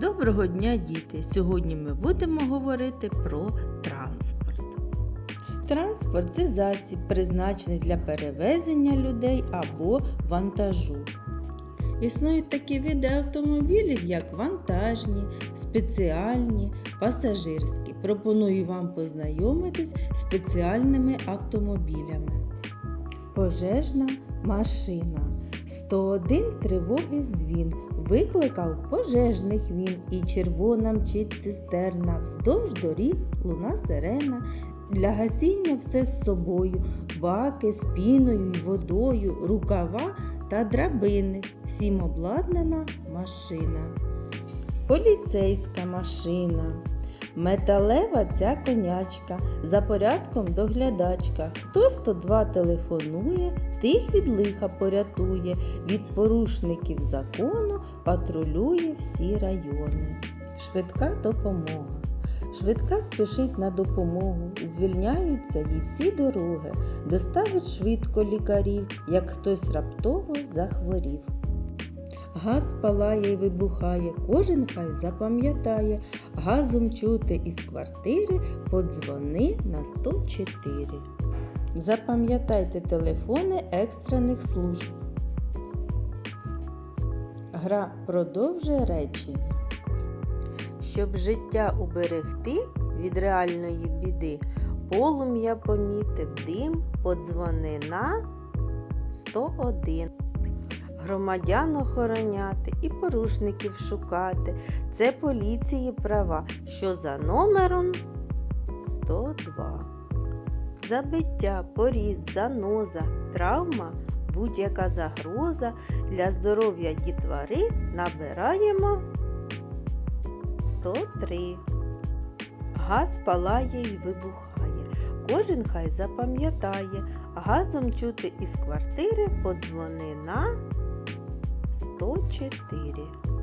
Доброго дня, діти! Сьогодні ми будемо говорити про транспорт. Транспорт це засіб, призначений для перевезення людей або вантажу. Існують такі види автомобілів, як вантажні, спеціальні, пасажирські. Пропоную вам познайомитись з спеціальними автомобілями. Пожежна машина. 101 тривоги дзвін. Викликав пожежних він, і червона мчить цистерна, вздовж доріг луна сирена. Для гасіння все з собою, баки з піною й водою, рукава та драбини. Всім обладнана машина. Поліцейська машина. Металева ця конячка, за порядком доглядачка. Хто 102 телефонує, тих від лиха порятує, від порушників закону патрулює всі райони. Швидка допомога. Швидка спішить на допомогу, звільняються їй всі дороги, доставить швидко лікарів, як хтось раптово захворів. Газ палає й вибухає, кожен хай запам'ятає, газом чути із квартири подзвони на 104. Запам'ятайте телефони екстрених служб. Гра продовжує речення. Щоб життя уберегти від реальної біди, полум'я помітив дим, подзвони на 101 громадян охороняти і порушників шукати. Це поліції права, що за номером 102. Забиття, поріз, заноза, травма, будь-яка загроза для здоров'я дітвари набираємо 103. Газ палає і вибухає. Кожен хай запам'ятає, газом чути із квартири подзвони на 104.